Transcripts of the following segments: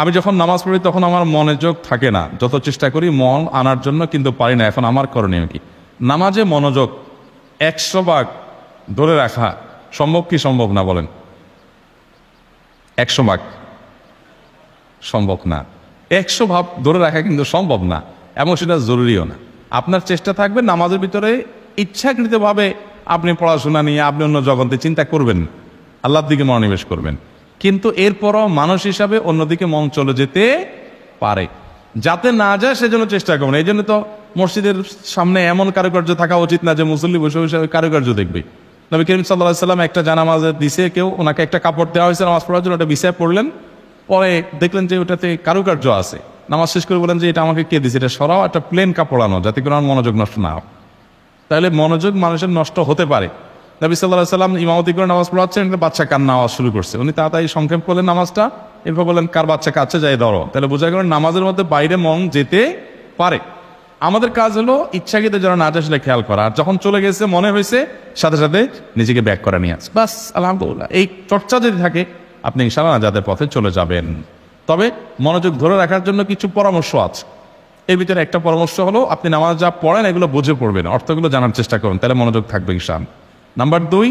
আমি যখন নামাজ পড়ি তখন আমার মনোযোগ থাকে না। যত চেষ্টা করি মন আনার জন্য কিন্তু পারি না। এখন আমার করণীয় কি? নামাজে মনোযোগ একশো ভাগ ধরে রাখা সম্ভব কি সম্ভব না বলেন? একশো ভাগ সম্ভব না। একশো ভাব ধরে রাখা কিন্তু সম্ভব না, এবং সেটা জরুরিও না। আপনার চেষ্টা থাকবে নামাজের ভিতরে ইচ্ছাকৃতভাবে আপনি পড়াশোনা নিয়ে আপনি অন্য জগতে চিন্তা করবেন। আল্লাহর দিকে মনোনিবেশ করবেন। কিন্তু এরপরও মানুষ হিসাবে অন্যদিকে মন চলে যেতে পারে। যাতে না যায়, সেজন্য চেষ্টা করবেন এই জন্য তো মসজিদের সামনে এমন কারুকার্য থাকা উচিত না যে মুসল্লি বসে বসে কারুকার্য দেখবে। নবী করিম সাল্লাহ সাল্লাম একটা জানামাজে দিছে, কেউ ওনাকে একটা কাপড় দেওয়া হয়েছে, নামাজ পড়ার জন্য ওটা বিছায় পড়লেন। পরে দেখলেন যে ওটাতে কারুকার্য আছে। নামাজ শেষ করে বলেন যে এটা আমাকে কে দিছে? এটা সরাও, একটা প্লেন কাপড় আনো, যাতে করে আমার মনোযোগ নষ্ট না হয়। তাহলে মনোযোগ মানুষের নষ্ট হতে পারে। নবী সাল্লাহ সাল্লাম ইমামতি করে নামাজ পড়াচ্ছেন বাচ্চা কান্না আওয়াজ শুরু করছে? উনি তাড়াতাড়ি সংক্ষেপ করলেন নামাজটা, এরপর বললেন, কার বাচ্চা কাছে যাই, ধরো। তাহলে বোঝা গেল নামাজের মধ্যে বাইরে মন যেতে পারে। আমাদের কাজ হলো ইচ্ছাকৃত যেন না সেটা খেয়াল করা। আর যখন চলে গেছে, মনে হয়েছে, সাথে সাথে নিজেকে ব্যাক করে নিয়ে আসে। বাস, আলহামদুলিল্লাহ। এই চর্চা যদি থাকে, আপনি ইনশাল্লাহ নাজাদের পথে চলে যাবেন। তবে মনোযোগ ধরে রাখার জন্য কিছু পরামর্শ আছে। এর ভিতরে একটা পরামর্শ হলো, আপনি নামাজ যা পড়েন, এগুলো বুঝে পড়বেন। অর্থগুলো জানার চেষ্টা করুন, তাহলে মনোযোগ থাকবে ইনশান নাম্বার দুই,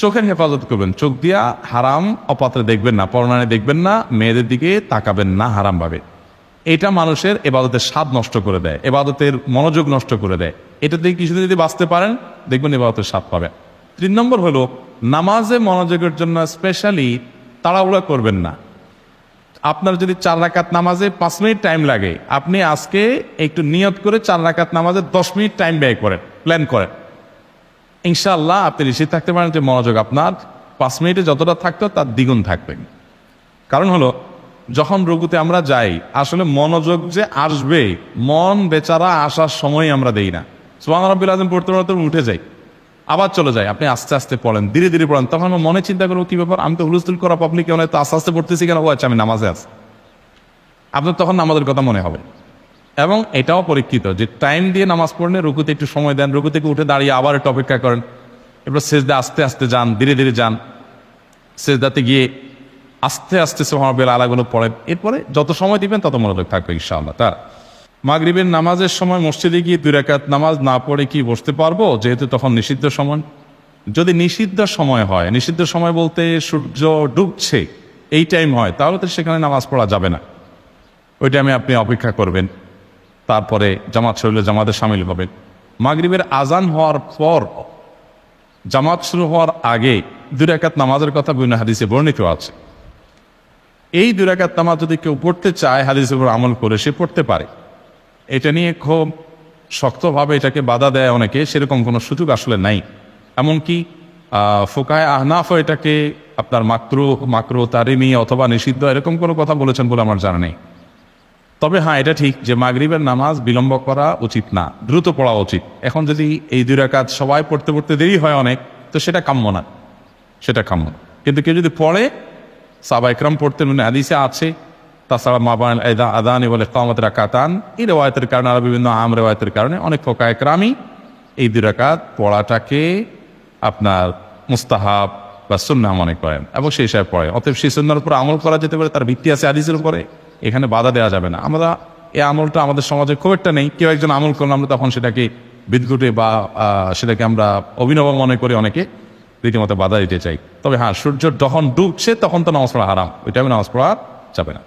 চোখের হেফাজত করবেন। চোখ দিয়া হারাম অপাত্রে দেখবেন না পরনানে দেখবেন না, মেয়েদের দিকে তাকাবেন না, হারাম ভাবে। এটা মানুষের এবাদতের স্বাদ নষ্ট করে দেয়, এবাদতের মনোযোগ নষ্ট করে দেয়। এটা থেকে কিছুদিন যদি বাঁচতে পারেন, দেখবেন এবাদতের স্বাদ পাবেন। তিন নম্বর হলো, নামাজে মনোযোগের জন্য স্পেশালি তাড়াহুড়া করবেন না। আপনার যদি চার রাকাত নামাজে পাঁচ মিনিট টাইম লাগে, আপনি আজকে একটু নিয়ত করে চার রাকাত নামাজে দশ মিনিট টাইম ব্যয় করেন প্ল্যান করেন। ইনশাআল্লাহ আপনি নিশ্চিত থাকতে পারেন যে মনোযোগ আপনার পাঁচ মিনিটে যতটা থাকতো তার দ্বিগুণ থাকবেন কারণ হলো, যখন রঘুতে আমরা যাই, আসলে মনোযোগ যে আসবে, মন বেচারা আসার সময় আমরা দেই না। সোহান আজম পড়তে পড়তে উঠে যাই, আবার চলে যায় আপনি আস্তে আস্তে পড়েন, ধীরে ধীরে পড়েন, তখন মনে চিন্তা করব, কি ব্যাপার, আমি তো হুলস্থুল করা পাবলিক তো আস্তে আস্তে পড়তেছি কেন? ও আচ্ছা আমি নামাজে আছি। আপনার তখন আমাদের কথা মনে হবে। এবং এটাও পরীক্ষিত যে টাইম দিয়ে নামাজ পড়লে রুকুতে একটু সময় দেন রুকু থেকে উঠে দাঁড়িয়ে আবার একটু অপেক্ষা করেন। এরপর শেষদা আস্তে আস্তে যান, ধীরে ধীরে যান। সেজদাতে গিয়ে আস্তে আস্তে সোহাবেল আলাগুলো পড়েন। এরপরে যত সময় দিবেন তত মনোযোগ থাকবে ইনশাআল্লাহ। তা মাগরিবের নামাজের সময় মসজিদে গিয়ে দুই রাকাত নামাজ না পড়ে কি বসতে পারব? যেহেতু তখন নিষিদ্ধ সময়। যদি নিষিদ্ধ সময় হয়, নিষিদ্ধ সময় বলতে সূর্য ডুবছে, এই টাইম হয়, তাহলে তো সেখানে নামাজ পড়া যাবে না। ওই টাইমে আপনি অপেক্ষা করবেন। তারপরে জামাত শরীরে জামাতে সামিল হবেন মাগরিবের আজান হওয়ার পর, জামাত শুরু হওয়ার আগে দুই রাকাত নামাজের কথা বিভিন্ন হাদিসে বর্ণিত আছে। এই দুই রাকাত নামাজ যদি কেউ পড়তে চায়, হাদিসের উপর আমল করে সে পড়তে পারে। এটা নিয়ে খুব শক্তভাবে এটাকে বাধা দেয় অনেকে, সেরকম কোনো সুযোগ আসলে নাই। এমনকি ফোকায় আহনাফ এটাকে আপনার মাকরু মাকরু, তারিমি অথবা নিষিদ্ধ এরকম কোনো কথা বলেছেন বলে আমার জানা নেই। তবে হ্যাঁ এটা ঠিক যে মাগরিবের নামাজ বিলম্ব করা উচিত না, দ্রুত পড়া উচিত। এখন যদি এই দুই রাকাত সবাই পড়তে পড়তে দেরি হয় অনেক, তো সেটা কাম্য না, সেটা কাম্য। কিন্তু কেউ যদি পড়ে সাবা পড়তে মানে আদিসে আছে, তাছাড়া মাবান এদা আদানি বলে কামত রাকাতান, এই রেওয়ায়তের কারণে, আরও বিভিন্ন আম রেওয়ায়তের কারণে অনেক ফোকা এই দুই রাকাত পড়াটাকে আপনার মুস্তাহাব বা সুন্নাহ মনে করেন, এবং সেই হিসাবে পড়ে। অতএব সেই সুন্নার উপর আমল করা যেতে পারে, তার ভিত্তি আছে আদিসের উপরে। এখানে বাধা দেওয়া যাবে না। আমরা এই আমলটা আমাদের সমাজে খুব একটা নেই। কেউ একজন আমল করলে আমরা তখন সেটাকে বিদ্যুটে বা সেটাকে আমরা অভিনব মনে করি অনেকে রীতিমতো বাধা দিতে চাই। তবে হ্যাঁ সূর্য যখন ডুবছে তখন তো নামাজ পড়া হারাম। ওইটা আমি নামাজ পড়া যাবে না।